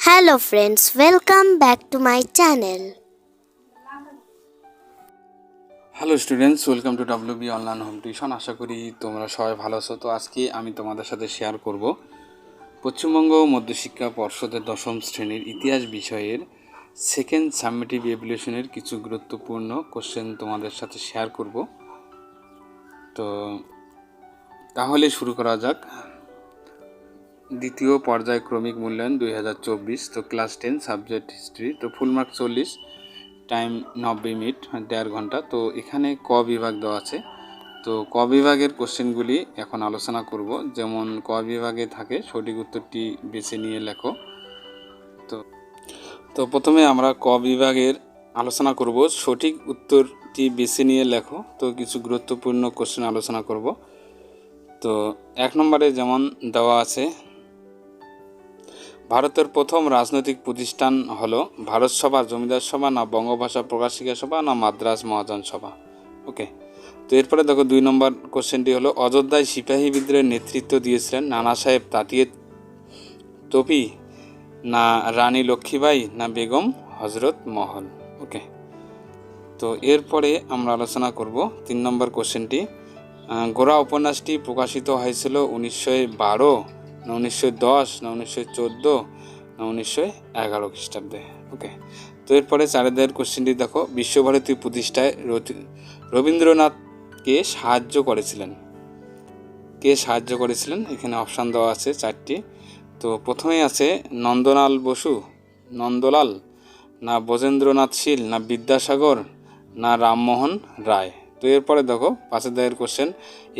Hello friends welcome back to my channel hello students welcome to W B online home tuition আশা করি তোমরা সবাই ভালো আছো। তো আজকে আমি তোমাদের সাথে শেয়ার করব পশ্চিমবঙ্গ মধ্যশিক্ষা পর্ষদের দশম শ্রেণির ইতিহাস বিষয়ের সেকেন্ড সাবমিটিভ এভলিউশনের কিছু গুরুত্বপূর্ণ কোশ্চেন তোমাদের সাথে শেয়ার করব। তো তাহলে শুরু করা যাক। দ্বিতীয় পর্যায়ক্রমিক মূল্যায়ন দুই হাজার চব্বিশ, তো ক্লাস টেন সাবজেক্ট হিস্ট্রি তো ফুল মার্ক চল্লিশ টাইম নব্বই মিনিট মানে দেড় ঘণ্টা, তো এখানে ক বিভাগ দেওয়া আছে, তো ক বিভাগের কোশ্চেনগুলি এখন আলোচনা করব, যেমন ক বিভাগে থাকে, সঠিক উত্তরটি বেছে নিয়ে লেখো, তো তো প্রথমে আমরা ক বিভাগের আলোচনা করব, সঠিক উত্তরটি বেছে নিয়ে লেখো, তো কিছু গুরুত্বপূর্ণ কোশ্চেন আলোচনা করব, তো এক নম্বরে যেমন দেওয়া আছে ভারতের প্রথম রাজনৈতিক প্রতিষ্ঠান হলো ভারত সভা, জমিদার সভা, না বঙ্গভাষা প্রকাশিকা সভা, না মাদ্রাজ মহাজন সভা। ওকে তো এরপরে দেখো দুই নম্বর কোশ্চেনটি হলো, অযোধ্যায় সিপাহী বিদ্রোহের নেতৃত্ব দিয়েছিলেন নানা সাহেব তাঁতিয়ে তপি না রানী লক্ষ্মীবাই না বেগম হজরত মহল। ওকে তো এরপরে আমরা আলোচনা করব তিন নম্বর কোশ্চেনটি গোরা উপন্যাসটি প্রকাশিত হয়েছিল উনিশশো বারো না উনিশশো দশ, না উনিশশো চোদ্দ, না উনিশশো এগারো খ্রিস্টাব্দে ওকে তো এরপরে চারিদায়ের কোশ্চেনটি দেখো, বিশ্বভারতী প্রতিষ্ঠায় রতি- রবীন্দ্রনাথকে সাহায্য করেছিলেন। কে সাহায্য করেছিলেন? এখানে অপশান দেওয়া আছে চারটি। তো প্রথমেই আছে নন্দলাল বসু, নন্দলাল, না ব্রজেন্দ্রনাথ শীল, না বিদ্যাসাগর, না রামমোহন রায়। তো এরপরে দেখো পাঁচের দায়ের question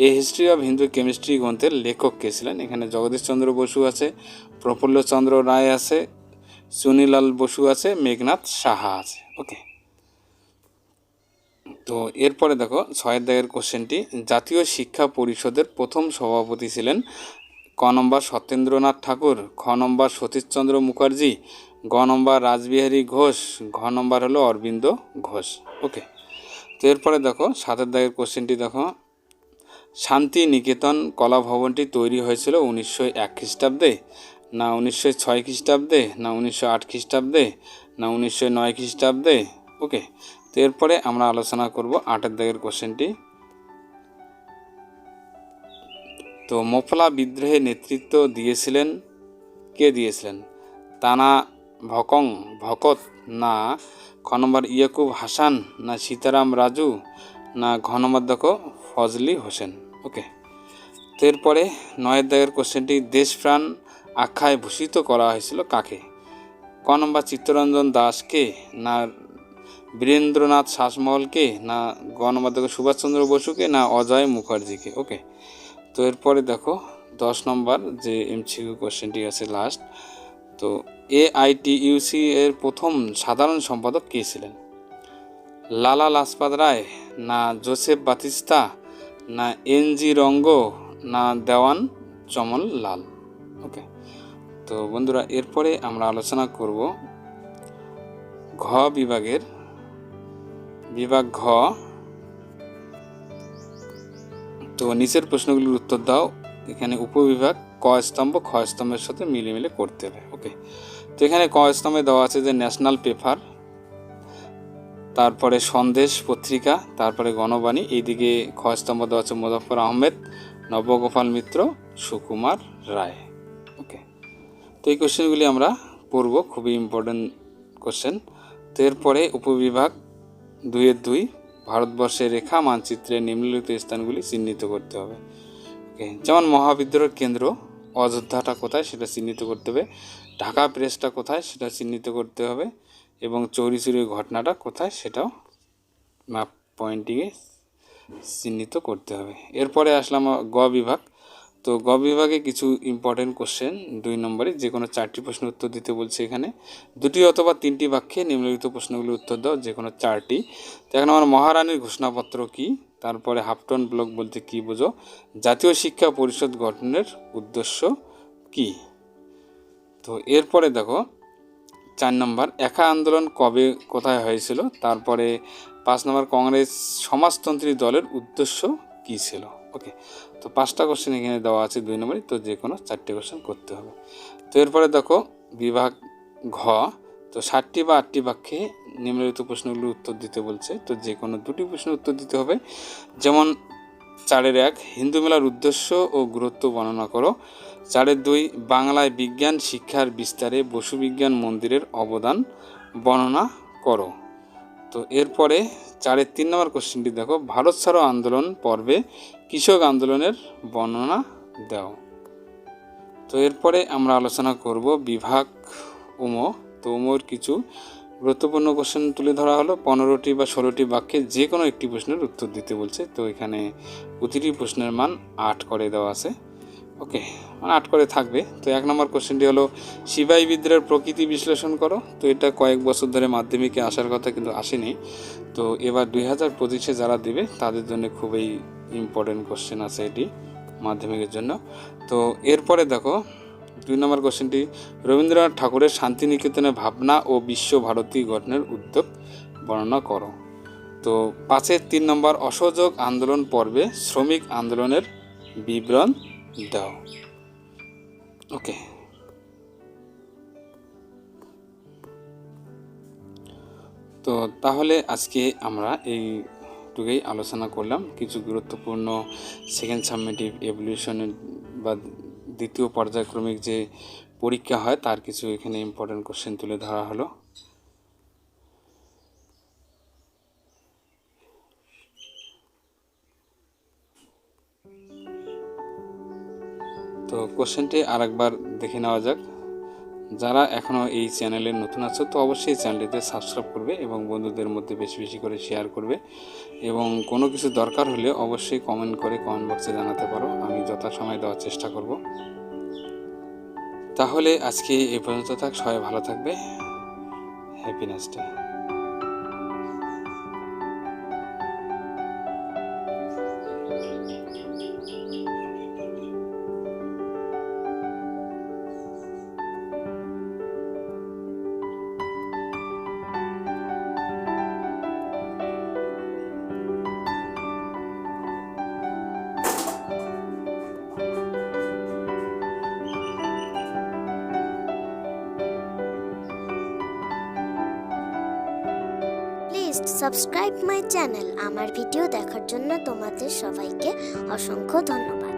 a history of Hindu chemistry গ্রন্থের লেখক কে ছিলেন? এখানে জগদীশচন্দ্র বসু আছে প্রফুল্লচন্দ্র রায় আছে, সুনীলাল বসু আছে, মেঘনাথ সাহা আছে। ওকে তো এরপরে দেখো, ছয়ের দাগের কোশ্চেনটি জাতীয় শিক্ষা পরিষদের প্রথম সভাপতি ছিলেন ক নম্বর সত্যেন্দ্রনাথ ঠাকুর, খ নম্বর সতীশচন্দ্র মুখার্জি, গ নম্বর রাসবিহারী ঘোষ, ঘ নম্বর হলো অরবিন্দ ঘোষ। ওকে তো এরপরে দেখো, সাতের দাগের কোশ্চেনটি দেখো। শান্তি নিকেতন কলা ভবনটি তৈরি হয়েছিল উনিশশো এক খ্রিস্টাব্দে। না উনিশশো ছয় খ্রিস্টাব্দে, না উনিশশো আট খ্রিস্টাব্দে, না উনিশশো নয় খ্রিস্টাব্দে। ওকে তো এরপরে আমরা আলোচনা করব আটের দাগের কোশ্চেনটি তো মোফলা বিদ্রোহে নেতৃত্ব দিয়েছিলেন, কে দিয়েছিলেন? তানা ভকং, ভকত না খ নম্বর ইয়াকুব হাসান, না সীতারাম রাজু, না ঘ নম্বর দেখো ফজলি হোসেন। ওকে তো এরপরে নয়ের দাগের কোশ্চেনটি, দেশপ্রাণ আখ্যায় ভূষিত করা হয়েছিল কাকে? ক নম্বর, চিত্তরঞ্জন দাসকে, না বীরেন্দ্রনাথ শাসমহলকে না গ নম্বর দেখো সুভাষচন্দ্র বসুকে, না অজয় মুখার্জিকে? ওকে তো এরপরে দেখো দশ নম্বর যে এমসিকিউ কোশ্চেনটি আছে লাস্ট তো এআইটিইউসি এর প্রথম সাধারণ সম্পাদক কে ছিলেন? লালা লাজপাত রায়, না জোসেফ বাতিস্তা, না এন জি রঙ্গ, না দেওয়ান চমন লাল। ওকে, তো বন্ধুরা, এরপরে আমরা আলোচনা করব ঘ বিভাগের, বিভাগ ঘ। তো নিচের প্রশ্নগুলির উত্তর দাও, এখানে উপবিভাগ ক স্তম্ভ, খ স্তম্ভের সাথে মিলে মিলে করতে হবে, ওকে? তো এখানে ক স্তম্ভে দেওয়া আছে যে ন্যাশনাল পেপার তারপরে সন্দেশ পত্রিকা, তারপরে গণবাণী, এইদিকে খ স্তম্ভ দেওয়া আছে মুজফর আহমেদ, নবগোপাল মিত্র, সুকুমার রায়। ওকে তো এই কোশ্চেনগুলি আমরা পড়ব, খুবই ইম্পর্টেন্ট কোশ্চেন তো এরপরে উপবিভাগ দুইয়ের দুই, ভারতবর্ষের রেখা, মানচিত্রে নিম্নলিখিত স্থানগুলি চিহ্নিত করতে হবে। ওকে যেমন মহাবিদ্রোহের কেন্দ্র, অযোধ্যাটা কোথায় সেটা চিহ্নিত করতে হবে। ঢাকা প্রেসটা কোথায় সেটা চিহ্নিত করতে হবে এবং চৌরি চুরির ঘটনাটা কোথায় সেটাও ম্যাপ পয়েন্টিংয়ে চিহ্নিত করতে হবে। এরপরে আসলাম গ বিভাগ। তো গ বিভাগে কিছু ইম্পর্টেন্ট কোশ্চেন দুই নম্বরে যে কোনো চারটি প্রশ্ন উত্তর দিতে বলছে এখানে। দুটি অথবা তিনটি বাক্যে নিম্নলিখিত প্রশ্নগুলির উত্তর দাও, যে কোনো চারটি। তো এখন আমার মহারানীর ঘোষণাপত্র কি? তারপরে হাফটন ব্লক বলতে কি বোঝো? জাতীয় শিক্ষা পরিষদ গঠনের উদ্দেশ্য কি? তো এরপরে দেখো, চার নম্বর, একা আন্দোলন কবে, কোথায় হয়েছিল? তারপরে পাঁচ নম্বর, কংগ্রেস সমাজতন্ত্রী দলের উদ্দেশ্য কী ছিল? ওকে, তো পাঁচটা কোশ্চেন এখানে দেওয়া আছে দুই নম্বরে, তো যে কোনো চারটে কোশ্চেন করতে হবে। তো এরপরে দেখো, বিভাগ ঘ, তো ষাটটি বা আটটি বাক্যে নিম্নলিখিত প্রশ্নগুলোর উত্তর দিতে বলছে, তো যে কোনো দুটি প্রশ্নের উত্তর দিতে হবে। যেমন, চারের এক, হিন্দু মেলার উদ্দেশ্য ও গুরুত্ব বর্ণনা করো। চারের দুই, বাংলায় বিজ্ঞান শিক্ষার বিস্তারে বসু বিজ্ঞান মন্দিরের অবদান বর্ণনা করো। তো এরপরে চারের তিন নম্বর কোশ্চেনটি দেখো, ভারত ছাড়ো আন্দোলন পর্বে কৃষক আন্দোলনের বর্ণনা দাও। তো এরপরে আমরা আলোচনা করব বিভাগ উমো। তো উমোর কিছু গুরুত্বপূর্ণ কোশ্চেন তুলে ধরা হলো, পনেরোটি বা ষোলোটি বাক্যে যে কোনো একটি প্রশ্নের উত্তর দিতে বলছে। তো এখানে প্রতিটি প্রশ্নের মান আট করে দেওয়া আছে। ওকে মানে আট করে থাকবে। তো এক নম্বর কোশ্চেনটি হলো, সিপাহী বিদ্রোহের প্রকৃতি বিশ্লেষণ করো। তো এটা কয়েক বছর ধরে মাধ্যমিকে আসার কথা কিন্তু আসেনি। তো এবার দুই হাজার পঁচিশে যারা দেবে, তাদের জন্য খুবই ইম্পর্টেন্ট কোশ্চেন আছে এটি মাধ্যমিকের জন্য। তো এরপরে দেখো, দুই নম্বর কোশ্চেনটি, রবীন্দ্রনাথ ঠাকুরের শান্তিনিকেতনের ভাবনা ও বিশ্বভারতী গঠনের উদ্যোগ বর্ণনা করো। তো পাঁচের তিন নম্বর, অসহযোগ আন্দোলন পর্বে শ্রমিক আন্দোলনের বিবরণ দাও। ওকে। তো তাহলে আজকে আমরা এইটুকুই আলোচনা করলাম। কিছু গুরুত্বপূর্ণ সেকেন্ড সাবমিটিভ এভলিউশনের বা দ্বিতীয় পর্যায়ক্রমিক যে পরীক্ষা হয়, তার কিছু এখানে ইম্পর্টেন্ট কোশ্চেন তুলে ধরা হলো। তো কোশ্চেনটি আরেকবার দেখে নেওয়া যাক। যারা এখনও এই চ্যানেলে নতুন আছো, তো অবশ্যই চ্যানেলটিতে সাবস্ক্রাইব করবে এবং বন্ধুদের মধ্যে বেশি বেশি করে শেয়ার করবে। এবং কোনো কিছু দরকার হলে অবশ্যই কমেন্ট করে কমেন্ট বক্সে জানাতে পারো। আমি যথাসময় দেওয়ার চেষ্টা করব। তাহলে আজকে এই পর্যন্ত থাক। সবাই ভালো থাকবে। Happiness day subscribe my channel আমার ভিডিও দেখার জন্য তোমাদের সবাইকে অসংখ্য ধন্যবাদ।